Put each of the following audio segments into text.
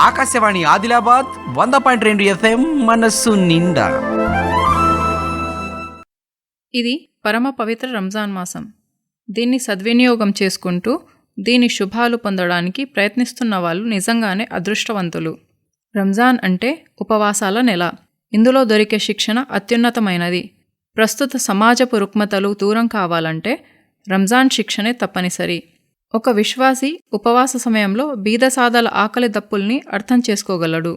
ఆకాశవాణి ఆదిలాబాద్ వంద పాయింట్ రెండు ఎఫ్ఎం మనస్సు నిండా. ఇది పరమ పవిత్ర రంజాన్ మాసం. దీన్ని సద్వినియోగం చేసుకుంటూ దీని శుభాలు పొందడానికి ప్రయత్నిస్తున్న వాళ్ళు నిజంగానే అదృష్టవంతులు. రంజాన్ అంటే ఉపవాసాల నెల. ఇందులో దొరికే శిక్షణ అత్యున్నతమైనది. ప్రస్తుత సమాజపు రుగ్మతలు దూరం కావాలంటే రంజాన్ శిక్షణే తప్పనిసరి. ఒక విశ్వాసి ఉపవాస సమయంలో బీదసాదల ఆకలి దప్పుల్ని అర్థం చేసుకోగలడు.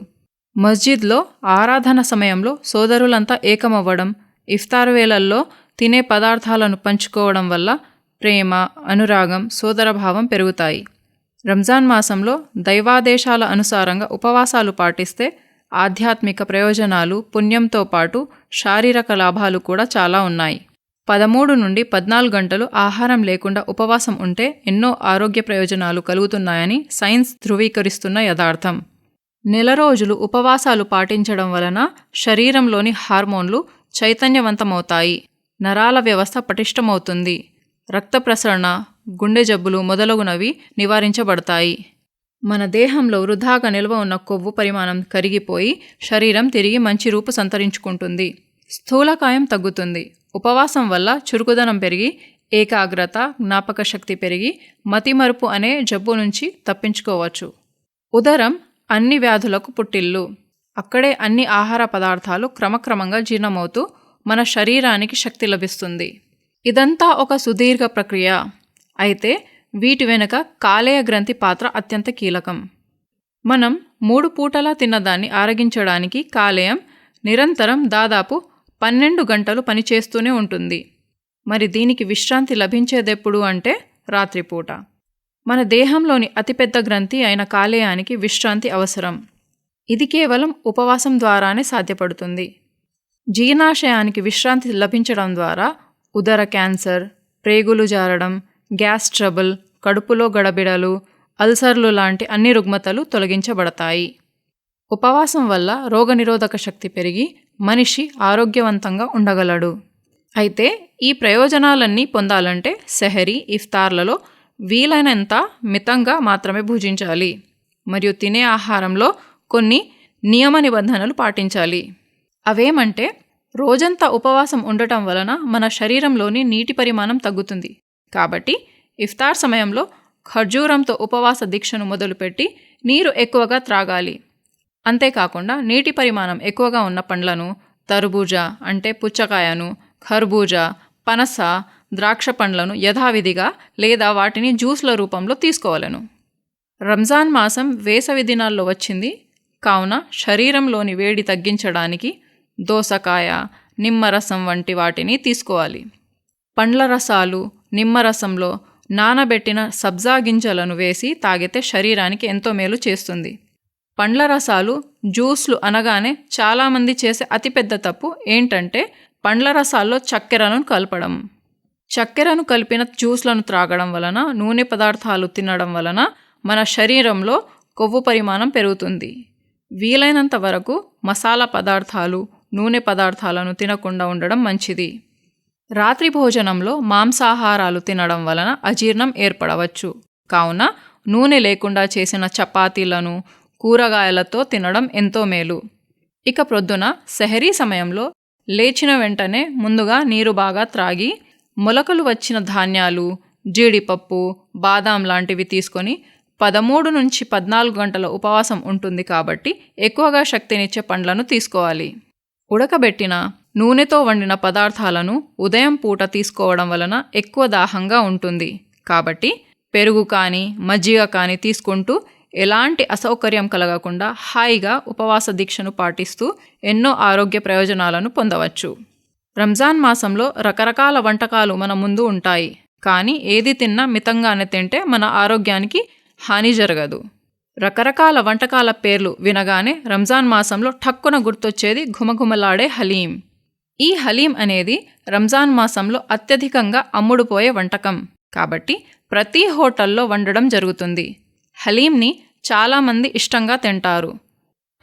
మస్జిద్లో ఆరాధన సమయంలో సోదరులంతా ఏకమవ్వడం ఇఫ్తార్ వేళల్లో తినే పదార్థాలను పంచుకోవడం వల్ల ప్రేమ అనురాగం సోదరభావం పెరుగుతాయి. రంజాన్ మాసంలో దైవాదేశాల అనుసారంగా ఉపవాసాలు పాటిస్తే ఆధ్యాత్మిక ప్రయోజనాలు పుణ్యంతో పాటు శారీరక లాభాలు కూడా చాలా ఉన్నాయి. పదమూడు నుండి పద్నాలుగు గంటలు ఆహారం లేకుండా ఉపవాసం ఉంటే ఎన్నో ఆరోగ్య ప్రయోజనాలు కలుగుతున్నాయని సైన్స్ ధృవీకరిస్తున్న యథార్థం. నెల రోజులు ఉపవాసాలు పాటించడం వలన శరీరంలోని హార్మోన్లు చైతన్యవంతమవుతాయి. నరాల వ్యవస్థ పటిష్టమవుతుంది. రక్త ప్రసరణ గుండె జబ్బులు మొదలగునవి నివారించబడతాయి. మన దేహంలో వృధాగా నిల్వ ఉన్న కొవ్వు పరిమాణం కరిగిపోయి శరీరం తిరిగి మంచి రూపు సంతరించుకుంటుంది. స్థూలకాయం తగ్గుతుంది. ఉపవాసం వల్ల చురుకుదనం పెరిగి ఏకాగ్రత జ్ఞాపక శక్తి పెరిగి మతిమరుపు అనే జబ్బు నుంచి తప్పించుకోవచ్చు. ఉదరం అన్ని వ్యాధులకు పుట్టిల్లు. అక్కడే అన్ని ఆహార పదార్థాలు క్రమక్రమంగా జీర్ణమవుతూ మన శరీరానికి శక్తి లభిస్తుంది. ఇదంతా ఒక సుదీర్ఘ ప్రక్రియ. అయితే వీటి వెనుక కాలేయ గ్రంథి పాత్ర అత్యంత కీలకం. మనం మూడు పూటలా తిన్నదాన్ని ఆరగించడానికి కాలేయం నిరంతరం దాదాపు పన్నెండు గంటలు పనిచేస్తూనే ఉంటుంది. మరి దీనికి విశ్రాంతి లభించేదెప్పుడు అంటే రాత్రిపూట. మన దేహంలోని అతిపెద్ద గ్రంథి అయిన కాలేయానికి విశ్రాంతి అవసరం. ఇది కేవలం ఉపవాసం ద్వారానే సాధ్యపడుతుంది. జీర్ణాశయానికి విశ్రాంతి లభించడం ద్వారా ఉదర క్యాన్సర్ ప్రేగులు జారడం గ్యాస్ ట్రబుల్ కడుపులో గడబిడలు అల్సర్లు లాంటి అన్ని రుగ్మతలు తొలగించబడతాయి. ఉపవాసం వల్ల రోగనిరోధక శక్తి పెరిగి మనిషి ఆరోగ్యవంతంగా ఉండగలడు. అయితే ఈ ప్రయోజనాలన్నీ పొందాలంటే సెహరీ ఇఫ్తార్లలో వీలైనంత మితంగా మాత్రమే భుజించాలి. మరియు తినే ఆహారంలో కొన్ని నియమ నిబంధనలు పాటించాలి. అవేమంటే రోజంతా ఉపవాసం ఉండటం వలన మన శరీరంలోని నీటి పరిమాణం తగ్గుతుంది. కాబట్టి ఇఫ్తార్ సమయంలో ఖర్జూరంతో ఉపవాస దీక్షను మొదలుపెట్టి నీరు ఎక్కువగా త్రాగాలి. అంతేకాకుండా నీటి పరిమాణం ఎక్కువగా ఉన్న పండ్లను తరుబూజా అంటే పుచ్చకాయను ఖర్బూజ పనస ద్రాక్ష పండ్లను యథావిధిగా లేదా వాటిని జ్యూస్ల రూపంలో తీసుకోవాలను. రంజాన్ మాసం వేసవి దినాల్లో వచ్చింది. కావున శరీరంలోని వేడి తగ్గించడానికి దోసకాయ నిమ్మరసం వంటి వాటిని తీసుకోవాలి. పండ్ల రసాలు నిమ్మరసంలో నానబెట్టిన సబ్జా గింజలను వేసి తాగితే శరీరానికి ఎంతో మేలు చేస్తుంది. పండ్ల రసాలు జ్యూస్లు అనగానే చాలామంది చేసే అతిపెద్ద తప్పు ఏంటంటే పండ్ల రసాల్లో చక్కెరను కలపడం. చక్కెరను కలిపిన జ్యూస్లను త్రాగడం వలన నూనె పదార్థాలు తినడం వలన మన శరీరంలో కొవ్వు పరిమాణం పెరుగుతుంది. వీలైనంత వరకు మసాలా పదార్థాలు నూనె పదార్థాలను తినకుండా ఉండడం మంచిది. రాత్రి భోజనంలో మాంసాహారాలు తినడం వలన అజీర్ణం ఏర్పడవచ్చు. కావున నూనె లేకుండా చేసిన చపాతీలను కూరగాయలతో తినడం ఎంతో మేలు. ఇక ప్రొద్దున సెహరీ సమయంలో లేచిన వెంటనే ముందుగా నీరు బాగా త్రాగి మొలకలు వచ్చిన ధాన్యాలు జీడిపప్పు బాదాం లాంటివి తీసుకొని పదమూడు నుంచి పద్నాలుగు గంటల ఉపవాసం ఉంటుంది కాబట్టి ఎక్కువగా శక్తినిచ్చే పండ్లను తీసుకోవాలి. ఉడకబెట్టిన నూనెతో వండిన పదార్థాలను ఉదయం పూట తీసుకోవడం వలన ఎక్కువ దాహంగా ఉంటుంది. కాబట్టి పెరుగు కానీ మజ్జిగ కానీ తీసుకుంటూ ఎలాంటి అసౌకర్యం కలగకుండా హాయిగా ఉపవాస దీక్షను పాటిస్తూ ఎన్నో ఆరోగ్య ప్రయోజనాలను పొందవచ్చు. రంజాన్ మాసంలో రకరకాల వంటకాలు మన ముందు ఉంటాయి. కానీ ఏది తిన్నా మితంగానే తింటే మన ఆరోగ్యానికి హాని జరగదు. రకరకాల వంటకాల పేర్లు వినగానే రంజాన్ మాసంలో ఠక్కున గుర్తొచ్చేది ఘుమఘుమలాడే హలీం. ఈ హలీం అనేది రంజాన్ మాసంలో అత్యధికంగా అమ్ముడుపోయే వంటకం. కాబట్టి ప్రతి హోటల్లో వండడం జరుగుతుంది. హలీంని చాలామంది ఇష్టంగా తింటారు.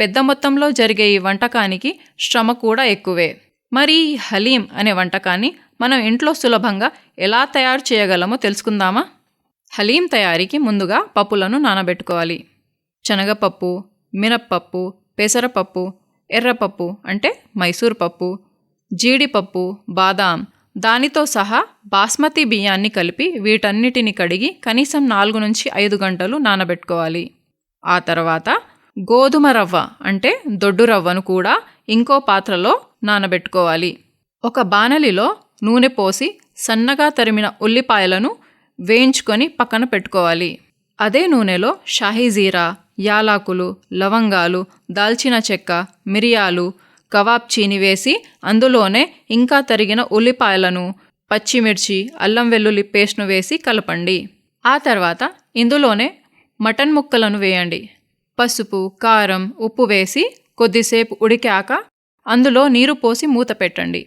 పెద్ద మొత్తంలో జరిగే ఈ వంటకానికి శ్రమ కూడా ఎక్కువే. మరి ఈ హలీం అనే వంటకాన్ని మనం ఇంట్లో సులభంగా ఎలా తయారు చేయగలమో తెలుసుకుందామా? హలీం తయారీకి ముందుగా పప్పులను నానబెట్టుకోవాలి. శనగపప్పు మినప్పప్పు పెసరపప్పు ఎర్రపప్పు అంటే మైసూర్ పప్పు జీడిపప్పు బాదాం దానితో సహా బాస్మతి బియ్యాన్ని కలిపి వీటన్నిటిని కడిగి కనీసం నాలుగు నుంచి ఐదు గంటలు నానబెట్టుకోవాలి. ఆ తర్వాత గోధుమ రవ్వ అంటే దొడ్డు రవ్వను కూడా ఇంకో పాత్రలో నానబెట్టుకోవాలి. ఒక బాణలిలో నూనె పోసి సన్నగా తరిమిన ఉల్లిపాయలను వేయించుకొని పక్కన పెట్టుకోవాలి. అదే నూనెలో షాహీ జీరా యాలాకులు లవంగాలు దాల్చిన చెక్క మిరియాలు కవాబ్ చీని వేసి అందులోనే ఇంకా తరిగిన ఉల్లిపాయలను పచ్చిమిర్చి అల్లం వెల్లుల్లి పేస్ట్ను వేసి కలపండి. ఆ తర్వాత ఇందులోనే మటన్ ముక్కలను వేయండి. పసుపు కారం ఉప్పు వేసి కొద్దిసేపు ఉడికాక అందులో నీరు పోసి మూత పెట్టండి.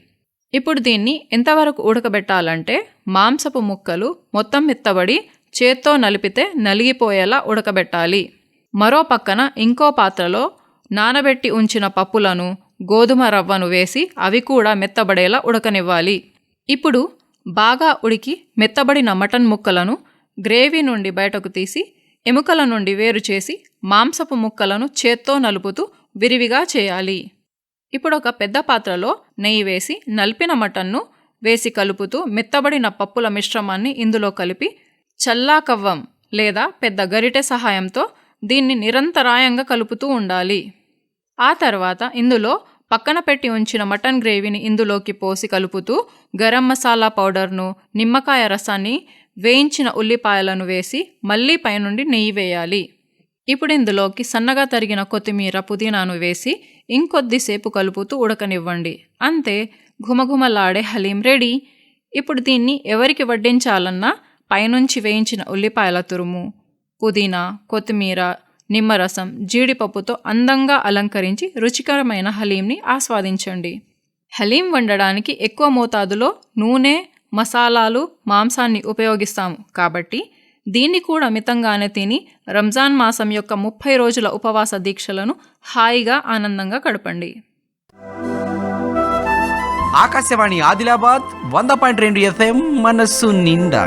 ఇప్పుడు దీన్ని ఎంతవరకు ఉడకబెట్టాలంటే మాంసపు ముక్కలు మొత్తం మెత్తబడి చేత్తో నలిపితే నలిగిపోయేలా ఉడకబెట్టాలి. మరో పక్కన ఇంకో పాత్రలో నానబెట్టి ఉంచిన పప్పులను గోధుమ రవ్వను వేసి అవి కూడా మెత్తబడేలా ఉడకనివ్వాలి. ఇప్పుడు బాగా ఉడికి మెత్తబడిన మటన్ ముక్కలను గ్రేవీ నుండి బయటకు తీసి ఎముకల నుండి వేరు చేసి మాంసపు ముక్కలను చేత్తో నలుపుతూ విరివిగా చేయాలి. ఇప్పుడు ఒక పెద్ద పాత్రలో నెయ్యి వేసి నలిపిన మటన్ను వేసి కలుపుతూ మెత్తబడిన పప్పుల మిశ్రమాన్ని ఇందులో కలిపి చల్లాకవ్వం లేదా పెద్ద గరిటె సహాయంతో దీన్ని నిరంతరాయంగా కలుపుతూ ఉండాలి. ఆ తర్వాత ఇందులో పక్కన పెట్టి ఉంచిన మటన్ గ్రేవీని ఇందులోకి పోసి కలుపుతూ గరం మసాలా పౌడర్ను నిమ్మకాయ రసాన్ని వేయించిన ఉల్లిపాయలను వేసి మళ్ళీ పైనుండి నెయ్యి వేయాలి. ఇప్పుడు ఇందులోకి సన్నగా తరిగిన కొత్తిమీర పుదీనాను వేసి ఇంకొద్దిసేపు కలుపుతూ ఉడకనివ్వండి. అంతే ఘుమఘుమలాడే హలీం రెడీ. ఇప్పుడు దీన్ని ఎవరికి వడ్డించాలన్నా పైనుంచి వేయించిన ఉల్లిపాయల తురుము పుదీనా కొత్తిమీర నిమ్మరసం జీడిపప్పుతో అందంగా అలంకరించి రుచికరమైన హలీంని ఆస్వాదించండి. హలీం వండడానికి ఎక్కువ మోతాదులో నూనె మసాలాలు మాంసాన్ని ఉపయోగిస్తాము. కాబట్టి దీన్ని కూడా మితంగానే తిని రంజాన్ మాసం యొక్క ముప్పై రోజుల ఉపవాస దీక్షలను హాయిగా ఆనందంగా గడపండి. ఆకాశవాణి ఆదిలాబాద్ వంద పాయింట్ రెండు ఎఫ్ఎం మనస్సు నిండా.